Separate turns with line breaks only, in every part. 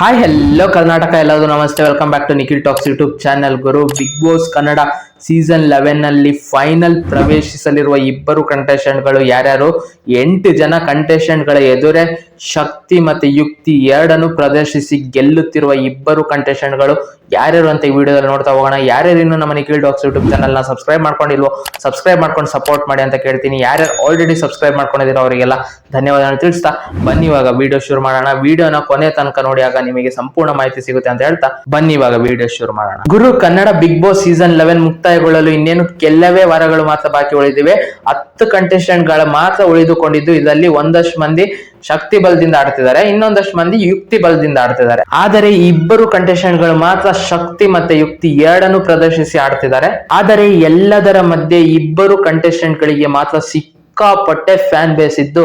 Hi hello Karnataka ಎಲ್ಲರಿಗೂ ನಮಸ್ತೆ welcome back to Nikhil talks YouTube channel Guru big boss Kannada season ಲೆವೆನ್ನಲ್ಲಿ final ಪ್ರವೇಶಿಸಲಿರುವ ಇಬ್ಬರು ಕಂಟೆಸ್ಟೆಂಟ್ಗಳು ಗಳು ಯಾರ್ಯಾರು? ಎಂಟು ಜನ ಕಂಟೆಸ್ಟೆಂಟ್ಗಳ ಗಳ ಎದುರೇ ಶಕ್ತಿ ಮತ್ತೆ ಯುಕ್ತಿ ಎರಡನ್ನು ಪ್ರದರ್ಶಿಸಿ ಗೆಲ್ಲುತ್ತಿರುವ ಇಬ್ಬರು ಕಂಟೆಸ್ಟೆಂಟ್ಗಳು ಗಳು ಯಾರ್ಯಾರು ಅಂತ ಈ ವಿಡಿಯೋದಲ್ಲಿ ನೋಡ್ತಾ ಹೋಗೋಣ. ಯಾರ್ಯಾರು ಇನ್ನು ನಮ್ಮ ನಿಖಿಲ್ ಡಾಕ್ಸ್ ಯೂಟ್ಯೂಬ್ ಚಾನಲ್ನ ಸಬ್ಸ್ಕ್ರೈಬ್ ಮಾಡ್ಕೊಂಡಿಲ್ವೋ, ಸಬ್ಸ್ಕ್ರೈಬ್ ಮಾಡ್ಕೊಂಡು ಸಪೋರ್ಟ್ ಮಾಡಿ ಅಂತ ಕೇಳ್ತೀನಿ. ಯಾರ್ಯಾರು ಆಲ್ರೆಡಿ ಸಬ್ಸ್ಕ್ರೈಬ್ ಮಾಡ್ಕೊಂಡಿದ್ದೀರೋ ಅವರಿಗೆಲ್ಲ ಧನ್ಯವಾದ ತಿಳಿಸ್ತಾ ಬನ್ನಿ, ಇವಾಗ ವಿಡಿಯೋ ಶುರು ಮಾಡೋಣ. ವಿಡಿಯೋನ ಕೊನೆ ತನಕ ನೋಡಿ, ಆಗ ನಿಮಗೆ ಸಂಪೂರ್ಣ ಮಾಹಿತಿ ಸಿಗುತ್ತೆ ಅಂತ ಹೇಳ್ತಾ ಬನ್ನಿ, ಇವಾಗ ವಿಡಿಯೋ ಶುರು ಮಾಡೋಣ. ಗುರು Kannada Bigg Boss season eleven ಮುಕ್ತಾಯಗೊಳ್ಳಲು ಇನ್ನೇನು ಕೆಲವೇ ವಾರಗಳು ಮಾತ್ರ ಬಾಕಿ ಉಳಿದಿವೆ. ಹತ್ತು ಕಂಟೆಸ್ಟೆಂಟ್ಗಳ ಮಾತ್ರ ಉಳಿದುಕೊಂಡಿದ್ದು, ಇದರಲ್ಲಿ ಒಂದಷ್ಟು ಮಂದಿ ಶಕ್ತಿ ಬಲದಿಂದ ಆಡ್ತಿದ್ದಾರೆ, ಇನ್ನೊಂದಷ್ಟು ಮಂದಿ ಯುಕ್ತಿ ಬಲದಿಂದ ಆಡ್ತಿದ್ದಾರೆ. ಆದರೆ ಇಬ್ಬರು ಕಂಟೆಸ್ಟೆಂಟ್ಗಳು ಮಾತ್ರ ಶಕ್ತಿ ಮತ್ತೆ ಯುಕ್ತಿ ಎರಡನ್ನು ಪ್ರದರ್ಶಿಸಿ ಆಡ್ತಿದ್ದಾರೆ. ಆದರೆ ಎಲ್ಲದರ ಮಧ್ಯೆ ಇಬ್ಬರು ಕಂಟೆಸ್ಟೆಂಟ್ ಗಳಿಗೆ ಮಾತ್ರ ಸಿಕ್ಕಾಪಟ್ಟೆ ಫ್ಯಾನ್ ಬೇಸ್ ಇದ್ದು,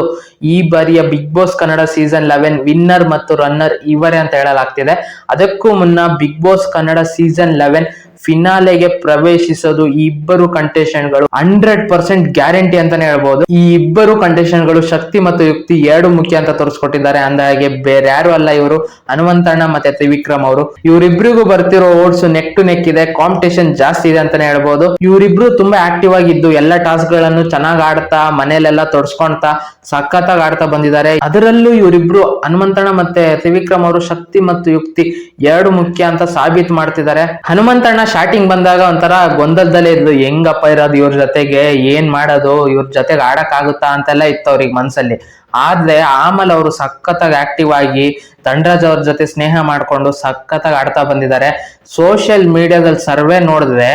ಈ ಬಾರಿಯ Bigg Boss Kannada season eleven winner ಮತ್ತು ರನ್ನರ್ ಇವರೇ ಅಂತ ಹೇಳಲಾಗ್ತಿದೆ. ಅದಕ್ಕೂ ಮುನ್ನ Bigg Boss Kannada season eleven ಫಿನಾಲೆಗೆ ಪ್ರವೇಶಿಸೋದು ಈ ಇಬ್ಬರು ಕಂಟೆಸ್ಟೆಂಟ್ಗಳು ಹಂಡ್ರೆಡ್ ಪರ್ಸೆಂಟ್ ಗ್ಯಾರಂಟಿ ಅಂತಾನೆ ಹೇಳ್ಬಹುದು ಈ ಇಬ್ಬರು ಕಂಟೆಸ್ಟೆಂಟ್ಗಳು ಶಕ್ತಿ ಮತ್ತು ಯುಕ್ತಿ ಎರಡು ಮುಖ್ಯ ಅಂತ ತೋರಿಸ್ಕೊಟ್ಟಿದ್ದಾರೆ. ಅಂದಾಗೆ ಬೇರೆ ಯಾರು ಅಲ್ಲ ಇವರು. ಹನುಮಂತಣ್ಣ ಮತ್ತೆ ತ್ರಿವಿಕ್ರಮ್ ಅವರು. ಇವರಿಬ್ರಿಗೂ ಬರ್ತಿರೋ ಓಟ್ಸ್ ನೆಕ್ ಟು ನೆಕ್ ಇದೆ. ಕಾಂಪಿಟೇಷನ್ ಜಾಸ್ತಿ ಇದೆ ಅಂತಾನೆ ಹೇಳ್ಬಹುದು ಇವರಿಬ್ರು ತುಂಬಾ ಆಕ್ಟಿವ್ ಆಗಿದ್ದು ಎಲ್ಲ ಟಾಸ್ಕ್ಗಳನ್ನು ಚೆನ್ನಾಗಿ ಆಡ್ತಾ ಮನೇಲೆಲ್ಲ ತೊಡ್ಸ್ಕೊಂತಾ ಸಖತ್ತಾಗಿ ಆಡ್ತಾ ಬಂದಿದ್ದಾರೆ. ಅದರಲ್ಲೂ ಇವರಿಬ್ರು ಹನುಮಂತಣ್ಣ ಮತ್ತೆ ತ್ರಿವಿಕ್ರಮ್ ಅವರು ಶಕ್ತಿ ಮತ್ತು ಯುಕ್ತಿ ಎರಡು ಮುಖ್ಯ ಅಂತ ಸಾಬೀತು ಮಾಡ್ತಿದ್ದಾರೆ. ಹನುಮಂತಣ್ಣ ಸ್ಟಾರ್ಟಿಂಗ್ ಬಂದಾಗ ಒಂಥರ ಗೊಂದಲದಲ್ಲೇ ಇದ್ದು ಹೆಂಗಪ್ಪ ಇರೋದು ಇವ್ರ ಜೊತೆಗೆ? ಏನ್ ಮಾಡೋದು? ಇವ್ರ ಜೊತೆಗೆ ಆಡಕ್ ಆಗುತ್ತಾ ಅಂತೆಲ್ಲ ಇತ್ತು ಅವ್ರಿಗೆ ಮನ್ಸಲ್ಲಿ. ಆದ್ರೆ ಆಮೇಲೆ ಅವರು ಸಖತ್ತಾಗಿ ಆಕ್ಟಿವ್ ಆಗಿ ದಂಡರಾಜ್ ಅವ್ರ ಜೊತೆ ಸ್ನೇಹ ಮಾಡ್ಕೊಂಡು ಸಖತ್ತಾಗಿ ಆಡ್ತಾ ಬಂದಿದ್ದಾರೆ ಸೋಷಿಯಲ್ ಮೀಡಿಯಾದಲ್ಲಿ ಸರ್ವೆ ನೋಡಿದ್ರೆ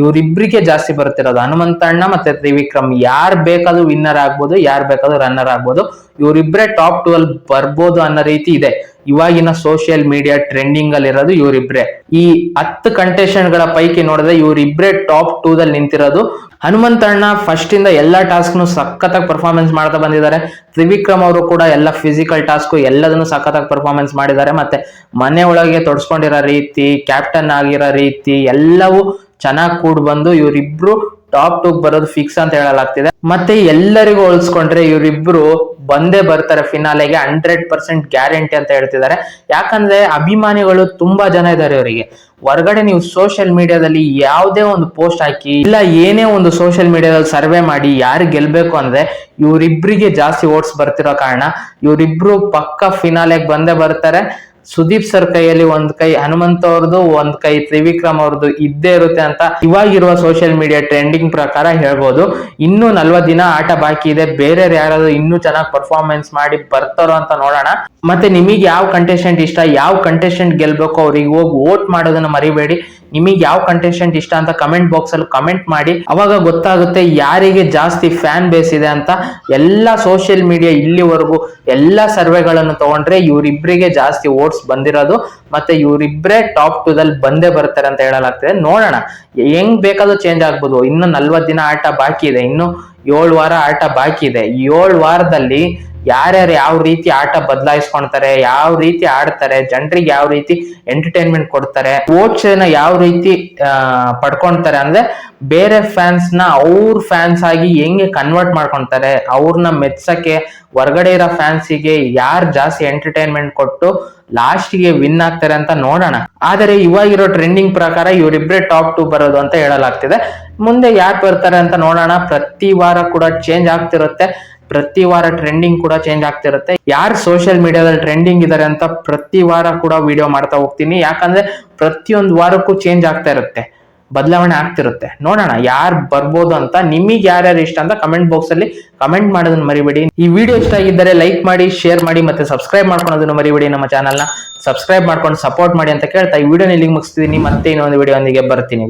ಇವ್ರಿಬ್ರಿಗೆ ಜಾಸ್ತಿ ಬರ್ತಿರೋದು ಹನುಮಂತಣ್ಣ ಮತ್ತೆ ತ್ರಿವಿಕ್ರಮ್. ಯಾರ್ ಬೇಕಾದ್ರೂ ವಿನ್ನರ್ ಆಗ್ಬೋದು, ಯಾರ್ ಬೇಕಾದ್ರೂ ರನ್ನರ್ ಆಗ್ಬೋದು. ಇವ್ರಿಬ್ರೆ ಟಾಪ್ ಟು ಅಲ್ಲಿ ಬರ್ಬೋದು ಅನ್ನೋ ರೀತಿ ಇದೆ. ಇವಾಗಿನ ಸೋಷಿಯಲ್ ಮೀಡಿಯಾ ಟ್ರೆಂಡಿಂಗ್ ಅಲ್ಲಿ ಇರೋದು ಇವರಿಬ್ರೆ. ಈ ಹತ್ತು ಕಂಟೆಸ್ಟೆಂಟ್ಗಳ ಪೈಕಿ ನೋಡಿದ್ರೆ ಇವರಿಬ್ರೆ ಟಾಪ್ ಟೂ ದಲ್ಲಿ ನಿಂತಿರೋದು. ಹನುಮಂತಣ್ಣ ಫಸ್ಟ್ ಇಂದ ಎಲ್ಲಾ ಟಾಸ್ಕ್ ನು ಸಖತ್ತಾಗಿ ಪರ್ಫಾರ್ಮೆನ್ಸ್ ಮಾಡ್ತಾ ಬಂದಿದ್ದಾರೆ. ತ್ರಿವಿಕ್ರಮ್ ಅವರು ಕೂಡ ಎಲ್ಲ ಫಿಸಿಕಲ್ ಟಾಸ್ಕ್ ಎಲ್ಲದನ್ನು ಸಖತ್ತಾಗಿ ಪರ್ಫಾರ್ಮೆನ್ಸ್ ಮಾಡಿದ್ದಾರೆ. ಮತ್ತೆ ಮನೆ ಒಳಗೆ ತೊಡ್ಸ್ಕೊಂಡಿರೋ ರೀತಿ ಕ್ಯಾಪ್ಟನ್ ಆಗಿರೋ ರೀತಿ ಎಲ್ಲವೂ ಚೆನ್ನಾಗಿ ಕೂಡ್ ಬಂದು ಇವರಿಬ್ರು ಟಾಪ್ ಟೂ ಬರೋದು ಫಿಕ್ಸ್ ಅಂತ ಹೇಳಲಾಗ್ತಿದೆ. ಮತ್ತೆ ಎಲ್ಲರಿಗೂ ಹೋಲಿಸ್ಕೊಂಡ್ರೆ ಇವರಿಬ್ರು ಬಂದೇ ಬರ್ತಾರೆ ಫಿನಾಲೆಗೆ ಹಂಡ್ರೆಡ್ ಪರ್ಸೆಂಟ್ ಗ್ಯಾರಂಟಿ ಅಂತ ಹೇಳ್ತಿದ್ದಾರೆ. ಯಾಕಂದ್ರೆ ಅಭಿಮಾನಿಗಳು ತುಂಬಾ ಜನ ಇದ್ದಾರೆ ಇವರಿಗೆ. ಹೊರಗಡೆ ನೀವು ಸೋಷಿಯಲ್ ಮೀಡಿಯಾದಲ್ಲಿ ಯಾವುದೇ ಒಂದು ಪೋಸ್ಟ್ ಹಾಕಿ, ಇಲ್ಲ ಏನೇ ಒಂದು ಸೋಷಿಯಲ್ ಮೀಡಿಯಾದಲ್ಲಿ ಸರ್ವೆ ಮಾಡಿ ಯಾರು ಗೆಲ್ಬೇಕು ಅಂದ್ರೆ ಇವರಿಬ್ರಿಗೆ ಜಾಸ್ತಿ ಓಟ್ಸ್ ಬರ್ತಿರೋ ಕಾರಣ ಇವರಿಬ್ರು ಪಕ್ಕ ಫಿನಾಲೆಗೆ ಬಂದೇ ಬರ್ತಾರೆ. ಸುದೀಪ್ ಸರ್ ಕೈಯಲ್ಲಿ ಒಂದ್ ಕೈ, ಹನುಮಂತ ಅವ್ರದ್ದು ಒಂದ್ ಕೈ, ತ್ರಿವಿಕ್ರಮ್ ಅವ್ರದ್ದು ಇದ್ದೇ ಇರುತ್ತೆ ಅಂತ ಇವಾಗಿರುವ ಸೋಷಿಯಲ್ ಮೀಡಿಯಾ ಟ್ರೆಂಡಿಂಗ್ ಪ್ರಕಾರ ಹೇಳ್ಬೋದು. ಇನ್ನು ನಲ್ವತ್ ದಿನ ಆಟ ಬಾಕಿ ಇದೆ. ಬೇರೆ ಯಾರಾದ್ರೂ ಇನ್ನೂ ಚೆನ್ನಾಗಿ ಪರ್ಫಾರ್ಮೆನ್ಸ್ ಮಾಡಿ ಬರ್ತಾರೋ ಅಂತ ನೋಡೋಣ. ಮತ್ತೆ ನಿಮಗೆ ಯಾವ ಕಂಟೆಸ್ಟೆಂಟ್ ಇಷ್ಟ, ಯಾವ ಕಂಟೆಸ್ಟೆಂಟ್ ಗೆಲ್ಬೇಕು, ಅವ್ರಿಗೆ ಹೋಗಿ ವೋಟ್ ಮಾಡೋದನ್ನ ಮರಿಬೇಡಿ. ನಿಮಗೆ ಯಾವ ಕಂಟೆಸ್ಟೆಂಟ್ ಇಷ್ಟ ಅಂತ ಕಮೆಂಟ್ ಬಾಕ್ಸ್ ಅಲ್ಲಿ ಕಮೆಂಟ್ ಮಾಡಿ. ಅವಾಗ ಗೊತ್ತಾಗುತ್ತೆ ಯಾರಿಗೆ ಜಾಸ್ತಿ ಫ್ಯಾನ್ ಬೇಸ್ ಇದೆ ಅಂತ ಎಲ್ಲಾ ಸೋಷಿಯಲ್ ಮೀಡಿಯಾ ಇಲ್ಲಿವರೆಗೂ ಎಲ್ಲಾ ಸರ್ವೆಗಳನ್ನು ತಗೊಂಡ್ರೆ ಇವರಿಬ್ಬರಿಗೆ ಜಾಸ್ತಿ ವೋಟ್ಸ್ ಬಂದಿರೋದು ಮತ್ತೆ ಇವರಿಬ್ಬರೇ ಟಾಪ್ ಟೂ ದಲ್ಲಿ ಬಂದೇ ಬರ್ತಾರೆ ಅಂತ ಹೇಳಲಾಗ್ತದೆ. ನೋಡೋಣ, ಹೆಂಗ್ ಬೇಕಾದ್ರೂ ಚೇಂಜ್ ಆಗ್ಬೋದು. ಇನ್ನು ನಲ್ವತ್ತು ದಿನ ಆಟ ಬಾಕಿ ಇದೆ. ಇನ್ನು ಏಳು ವಾರ ಆಟ ಬಾಕಿ ಇದೆ. ಏಳು ವಾರದಲ್ಲಿ ಯಾರ್ಯಾರು ಯಾವ ರೀತಿ ಆಟ ಬದಲಾಯಿಸ್ಕೊಳ್ತಾರೆ, ಯಾವ ರೀತಿ ಆಡ್ತಾರೆ, ಜನರಿಗೆ ಯಾವ ರೀತಿ ಎಂಟರ್ಟೈನ್ಮೆಂಟ್ ಕೊಡ್ತಾರೆ ಕೋಚ್ನ ಯಾವ ರೀತಿ ಪಡ್ಕೊಳ್ತಾರೆ ಅಂದ್ರೆ ಬೇರೆ ಫ್ಯಾನ್ಸ್ನ ಅವ್ರ ಫ್ಯಾನ್ಸ್ ಆಗಿ ಹೆಂಗೆ ಕನ್ವರ್ಟ್ ಮಾಡ್ಕೊಂತಾರೆ ಅವ್ರನ್ನ ಮೆಚ್ಚಕ್ಕೆ ಹೊರಗಡೆ ಇರೋ ಫ್ಯಾನ್ಸಿಗೆ ಯಾರು ಜಾಸ್ತಿ ಎಂಟರ್ಟೈನ್ಮೆಂಟ್ ಕೊಟ್ಟು ಲಾಸ್ಟ್ಗೆ ವಿನ್ ಆಗ್ತಾರೆ ಅಂತ ನೋಡೋಣ. ಆದರೆ ಇವಾಗಿರೋ ಟ್ರೆಂಡಿಂಗ್ ಪ್ರಕಾರ ಇವರಿಬ್ಬರೇ ಟಾಪ್ ಟು ಬರೋದು ಅಂತ ಹೇಳಲಾಗ್ತಿದೆ. ಮುಂದೆ ಯಾರು ಬರ್ತಾರೆ ಅಂತ ನೋಡೋಣ. ಪ್ರತಿ ವಾರ ಕೂಡ ಚೇಂಜ್ ಆಗ್ತಿರುತ್ತೆ. ಪ್ರತಿ ವಾರ ಟ್ರೆಂಡಿಂಗ್ ಕೂಡ ಚೇಂಜ್ ಆಗ್ತಿರುತ್ತೆ ಯಾರು ಸೋಷಿಯಲ್ ಮೀಡಿಯಾದಲ್ಲಿ ಟ್ರೆಂಡಿಂಗ್ ಇದಾರೆ ಅಂತ ಪ್ರತಿ ವಾರ ಕೂಡ ವಿಡಿಯೋ ಮಾಡ್ತಾ ಹೋಗ್ತೀನಿ. ಯಾಕಂದ್ರೆ ಪ್ರತಿಯೊಂದು ವಾರಕ್ಕೂ ಚೇಂಜ್ ಆಗ್ತಾ ಇರುತ್ತೆ. ಬದಲಾವಣೆ ಆಗ್ತಿರುತ್ತೆ ನೋಡೋಣ ಯಾರು ಬರ್ಬೋದು ಅಂತ, ನಿಮಗೆ ಯಾರ್ಯಾರು ಇಷ್ಟ ಅಂತ ಕಮೆಂಟ್ ಬಾಕ್ಸ್ ಅಲ್ಲಿ ಕಮೆಂಟ್ ಮಾಡೋದನ್ನ ಮರಿಬೇಡಿ. ಈ ವಿಡಿಯೋ ಇಷ್ಟ ಆಗಿದ್ದರೆ ಲೈಕ್ ಮಾಡಿ ಶೇರ್ ಮಾಡಿ ಮತ್ತೆ ಸಬ್ಸ್ಕ್ರೈಬ್ ಮಾಡ್ಕೊಳೋದನ್ನು ಮರಿಬೇಡಿ ನಮ್ಮ ಚಾನಲ್ನ ಸಬ್ಸ್ಕ್ರೈಬ್ ಮಾಡ್ಕೊಂಡು ಸಪೋರ್ಟ್ ಮಾಡಿ ಅಂತ ಕೇಳ್ತಾ ಈ ವಿಡಿಯೋ ಇಲ್ಲಿಗೆ ಮುಗಿಸ್ತೀನಿ ಮತ್ತೆ ಇನ್ನೊಂದು ವಿಡಿಯೋ ಒಂದಿಗೆ ಬರ್ತೀನಿ.